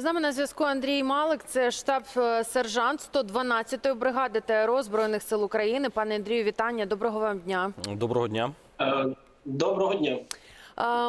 З нами на зв'язку Андрій Малик, це штаб-сержант 112-ї бригади ТРО Збройних сил України. Пане Андрію, вітання. Доброго вам дня. Доброго дня. Е, Доброго дня.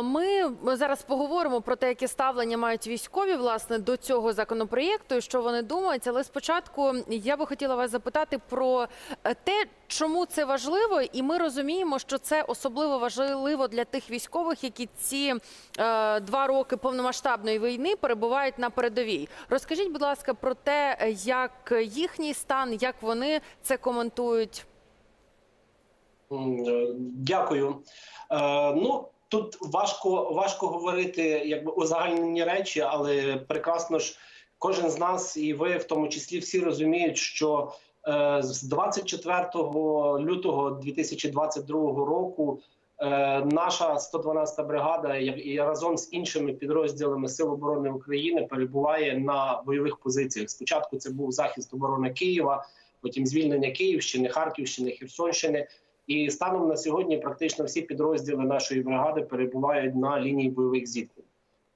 Ми зараз поговоримо про те, яке ставлення мають військові власне до цього законопроєкту і що вони думають. Але спочатку я би хотіла вас запитати про е, те, чому це важливо, і ми розуміємо, що це особливо важливо для тих військових, які ці е, два роки повномасштабної війни перебувають на передовій. Розкажіть, будь ласка, про те, як їхній стан, як вони це коментують. Е, Дякую. Е, ну тут важко важко говорити якби узагальнені речі, але прекрасно ж кожен з нас, і ви в тому числі всі розуміють, що е, з 24 лютого 2022 року. е, Наша 112 бригада і разом з іншими підрозділами Сил оборони України перебуває на бойових позиціях. Спочатку це був захист оборони Києва, потім звільнення Київщини, Харківщини, Херсонщини. І станом на сьогодні практично всі підрозділи нашої бригади перебувають на лінії бойових зіткнень.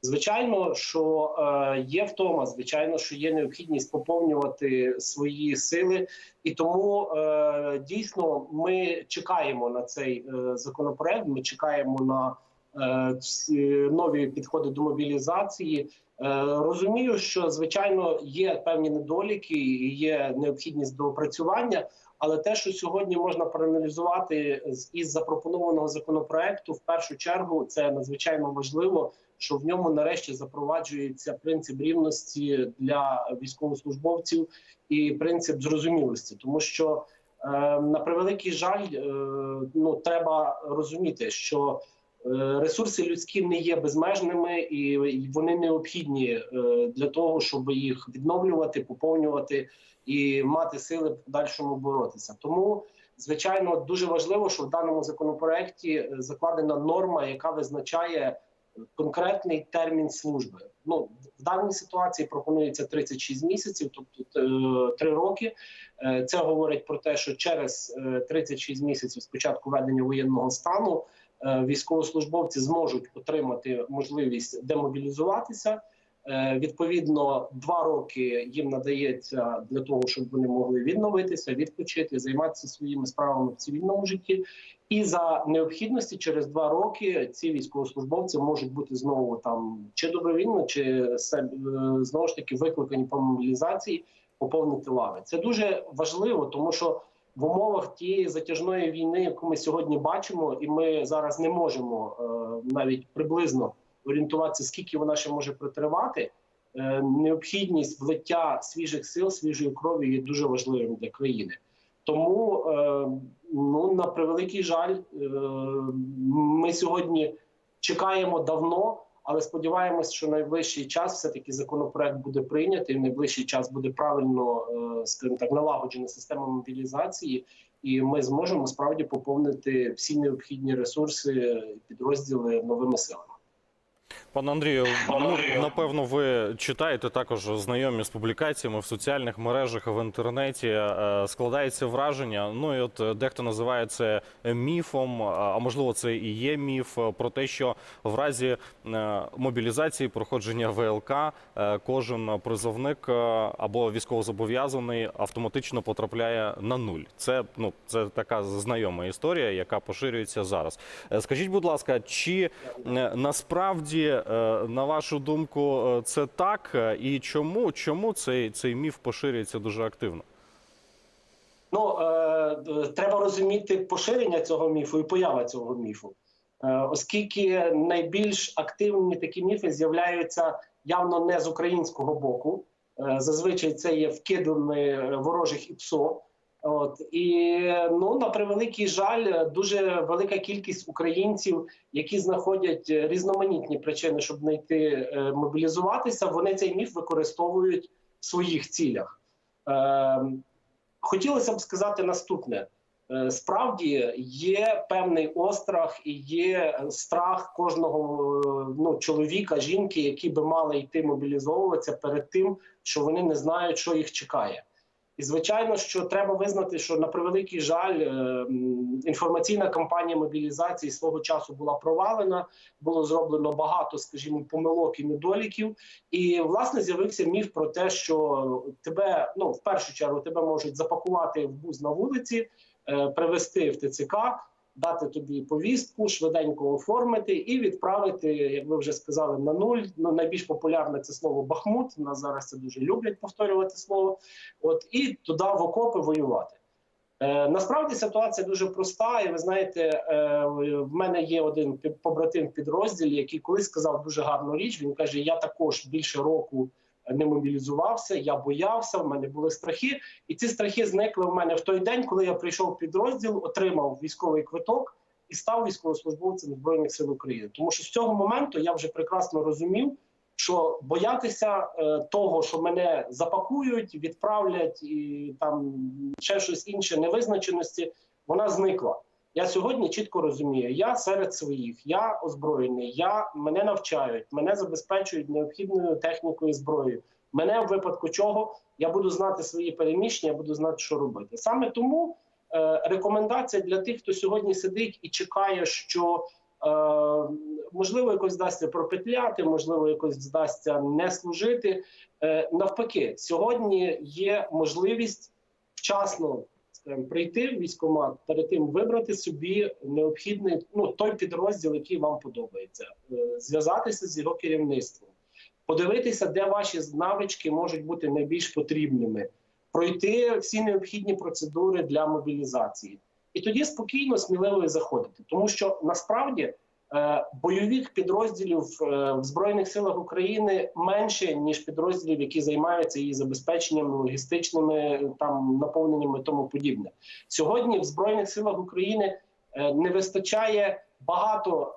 Звичайно, що е, є втома, звичайно, що є необхідність поповнювати свої сили, і тому е, дійсно ми чекаємо на цей е, законопроект. Ми чекаємо на нові підходи до мобілізації. Розумію, що звичайно є певні недоліки і є необхідність до опрацювання. Але те, що сьогодні можна проаналізувати із запропонованого законопроекту, в першу чергу це надзвичайно важливо, що в ньому нарешті запроваджується принцип рівності для військовослужбовців і принцип зрозумілості, тому що е, на превеликий жаль, е, ну треба розуміти, що ресурси людські не є безмежними і вони необхідні е, для того, щоб їх відновлювати, поповнювати і мати сили в подальшому боротися. Тому, звичайно, дуже важливо, що в даному законопроекті е, закладена норма, яка визначає конкретний термін служби. Ну в даній ситуації пропонується 36 місяців, тобто е, 3 роки. Е, Це говорить про те, що через е, 36 місяців з початку ведення воєнного стану е, військовослужбовці зможуть отримати можливість демобілізуватися. Е, Відповідно, два роки їм надається для того, щоб вони могли відновитися, відпочити, займатися своїми справами в цивільному житті. І за необхідності через два роки ці військовослужбовці можуть бути знову там чи добровільно, чи е, знову ж таки викликані по мобілізації, поповнити лави. Це дуже важливо, тому що в умовах тієї затяжної війни, яку ми сьогодні бачимо, і ми зараз не можемо е, навіть приблизно орієнтуватися, скільки вона ще може протривати. е, Необхідність влиття свіжих сил, свіжої крові є дуже важливим для країни. Тому е, ну на превеликий жаль, ми сьогодні чекаємо давно, але сподіваємось, що найближчий час все таки законопроект буде прийнятий. В найближчий час буде правильно, е, скажімо так, налагоджена система мобілізації, і ми зможемо справді поповнити всі необхідні ресурси підрозділи новими силами. Пане Андрію, ну, напевно, ви читаєте також знайомі з публікаціями в соціальних мережах в інтернеті. Е, Складається враження. Ну і от е, дехто називає це міфом, а а можливо, це і є міф е, про те, що в разі е, мобілізації проходження ВЛК е, кожен призовник е, або військовозобов'язаний автоматично потрапляє на нуль. Це ну це така знайома історія, яка поширюється зараз. Е, Скажіть, будь ласка, чи е, насправді, е, на вашу думку, е, це так? І чому, чому цей, цей міф поширюється дуже активно? Ну е, треба розуміти поширення цього міфу і поява цього міфу, е, оскільки найбільш активні такі міфи з'являються явно не з українського боку. Е, зазвичай це є вкидами ворожих ІПСО. От і ну на превеликий жаль, дуже велика кількість українців, які знаходять різноманітні причини, щоб знайти е, мобілізуватися. Вони цей міф використовують в своїх цілях. Е, Хотілося б сказати наступне: Е, справді є певний острах і є страх кожного е, ну, чоловіка, жінки, які би мали йти мобілізовуватися перед тим, що вони не знають, що їх чекає. І звичайно, що треба визнати, що на превеликий жаль, е, інформаційна кампанія мобілізації свого часу була провалена. Було зроблено багато, скажімо, помилок і недоліків. І власне з'явився міф про те, що тебе ну в першу чергу тебе можуть запакувати в буз на вулиці, е, привезти в ТЦК. Дати тобі повістку, швиденько оформити і відправити, як ви вже сказали, на нуль. Ну найбільш популярне це слово Бахмут. Нас зараз це дуже люблять повторювати слово. От і туди в окопи воювати. Е, насправді ситуація дуже проста, і ви знаєте, е, в мене є один побратим в підрозділі, який колись сказав дуже гарну річ. Він каже: Я також більше року не мобілізувався, я боявся, в мене були страхи, і ці страхи зникли в мене в той день, коли я прийшов в підрозділ, отримав військовий квиток і став військовослужбовцем збройних сил України. Тому що з цього моменту я вже прекрасно розумів, що боятися е, того, що мене запакують, відправлять і там ще щось інше невизначеності, вона зникла. Я сьогодні чітко розумію, я серед своїх, я озброєний, я мене навчають, мене забезпечують необхідною технікою і зброєю. Мене в випадку чого я буду знати свої переміщення, я буду знати, що робити. Саме тому е, рекомендація для тих, хто сьогодні сидить і чекає, що е, можливо якось вдасться пропетляти, можливо, якось вдасться не служити. Е, навпаки, сьогодні є можливість вчасно прийти в військкомат, перед тим вибрати собі необхідний ну той підрозділ, який вам подобається, е, зв'язатися з його керівництвом, подивитися, де ваші навички можуть бути найбільш потрібними, пройти всі необхідні процедури для мобілізації, і тоді спокійно, сміливо заходити, тому що насправді. Е, Бойових підрозділів е, в збройних силах України менше ніж підрозділів, які займаються її забезпеченням логістичними там наповненнями тому подібне. Сьогодні в збройних силах України е, не вистачає багато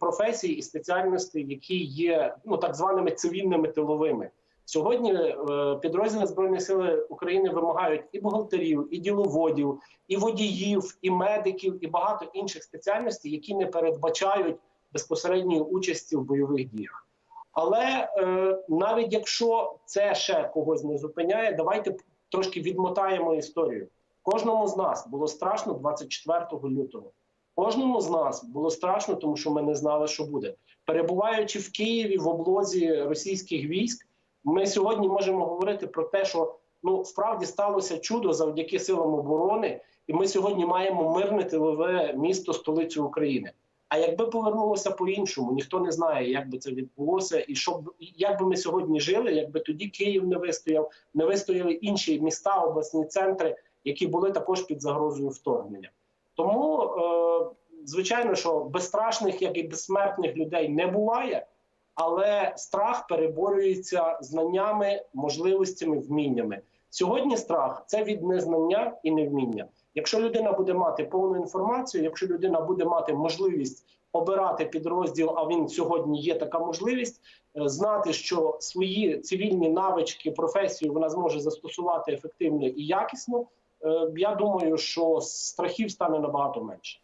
професій і спеціальностей, які є ну так званими цивільними тиловими. Сьогодні е, підрозділи збройних сил України вимагають і бухгалтерів, і діловодів, і водіїв, і медиків, і багато інших спеціальностей, які не передбачають безпосередньої участі в бойових діях. Але е, навіть якщо це ще когось не зупиняє, давайте трошки відмотаємо історію. Кожному з нас було страшно 24 лютого. Кожному з нас було страшно, тому що ми не знали, що буде. Перебуваючи в Києві в облозі російських військ, ми сьогодні можемо говорити про те, що ну справді сталося чудо завдяки силам оборони, і ми сьогодні маємо мирне тилове місто, столицю України. А якби повернулося по-іншому, ніхто не знає, як би це відбулося, і що б як би ми сьогодні жили, якби тоді Київ не вистояв, не вистояли інші міста, обласні центри, які були також під загрозою вторгнення. Тому е, звичайно, що безстрашних, як і безсмертних людей не буває, але страх переборюється знаннями, можливостями, вміннями. Сьогодні страх це від незнання і невміння. Якщо людина буде мати повну інформацію, якщо людина буде мати можливість обирати підрозділ, а він сьогодні є така можливість, е, знати, що свої цивільні навички, професію вона зможе застосувати ефективно і якісно. е, Я думаю, що страхів стане набагато менше.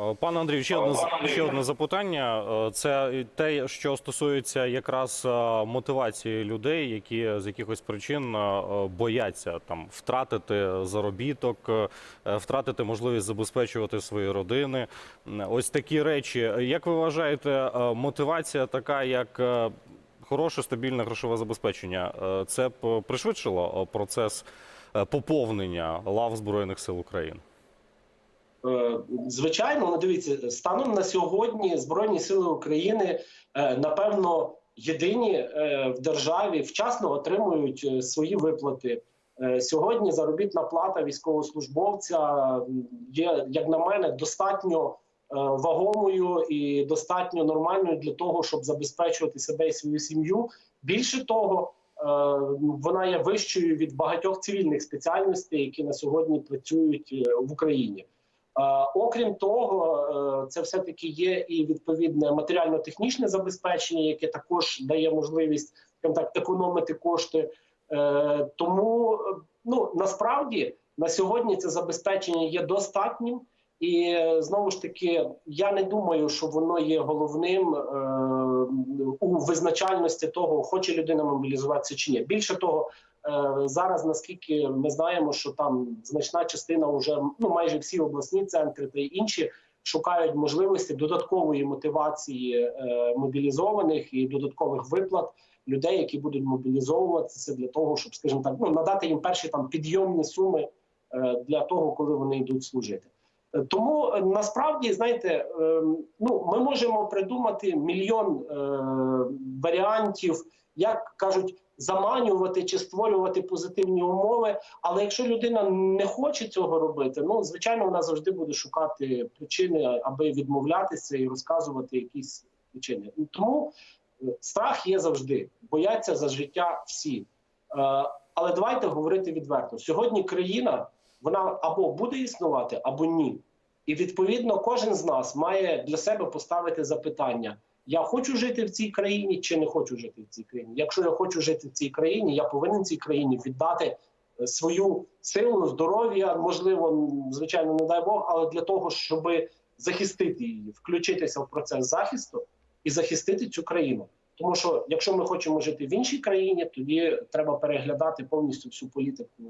Е, Пане Андрію, ще одне ще одне запитання. Е, Це те, що стосується якраз е, мотивації людей, які з якихось причин бояться там втратити заробіток, втратити можливість забезпечувати свої родини. Ось такі речі. Як ви вважаєте, мотивація така, як хороше стабільне грошове забезпечення, це б пришвидшило процес поповнення лав збройних сил України? Е, Звичайно, ну дивіться, станом на сьогодні Збройні Сили України е, напевно єдині е, в державі вчасно отримують свої виплати. Сьогодні заробітна плата військовослужбовця є, як на мене, достатньо вагомою і достатньо нормальною для того, щоб забезпечувати себе і свою сім'ю. Більше того, вона є вищою від багатьох цивільних спеціальностей, які на сьогодні працюють в Україні. Окрім того, е, це все таки є і відповідне матеріально-технічне забезпечення, яке також дає можливість так економити кошти. Е, Тому ну насправді на сьогодні це забезпечення є достатнім, і знову ж таки я не думаю, що воно є головним е, у визначальності того, хоче людина мобілізуватися чи ні. Більше того, Зараз, наскільки ми знаємо, що там значна частина вже ну майже всі обласні центри та інші шукають можливості додаткової мотивації е, мобілізованих і додаткових виплат людей, які будуть мобілізовуватися для того, щоб, скажімо так, ну надати їм перші там підйомні суми е, для того, коли вони йдуть служити. Тому е, насправді знаєте, е, ну ми можемо придумати мільйон е, варіантів, як кажуть, заманювати чи створювати позитивні умови. Але якщо людина не хоче цього робити, ну звичайно, вона завжди буде шукати причини, аби відмовлятися і розказувати якісь причини. Тому е, страх є завжди, бояться за життя всі. Але давайте говорити відверто: сьогодні країна вона або буде існувати, або ні. І відповідно кожен з нас має для себе поставити запитання: я хочу жити в цій країні чи не хочу жити в цій країні. Якщо я хочу жити в цій країні, я повинен цій країні віддати е, свою силу, здоров'я, можливо, звичайно, не дай Бог, але для того, щоб захистити її, включитися в процес захисту і захистити цю країну. Тому що якщо ми хочемо жити в іншій країні, тоді треба переглядати повністю всю політику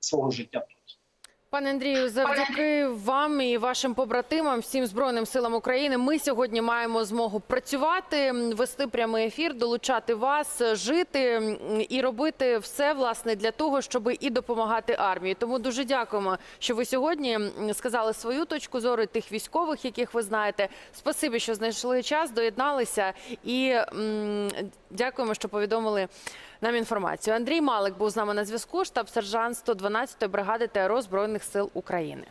свого життя. Пане Андрію, завдяки вам і вашим побратимам, всім збройним силам України, ми сьогодні маємо змогу працювати, вести прямий ефір, долучати вас, жити і робити все власне для того, щоб і допомагати армії. Тому дуже дякуємо, що ви сьогодні сказали свою точку зору тих військових, яких ви знаєте. Спасибі, що знайшли час, доєдналися, і дякуємо, що повідомили нам інформацію. Андрій Малик був з нами на зв'язку. Штаб-сержант 112-ї бригади ТРО збройних сил України.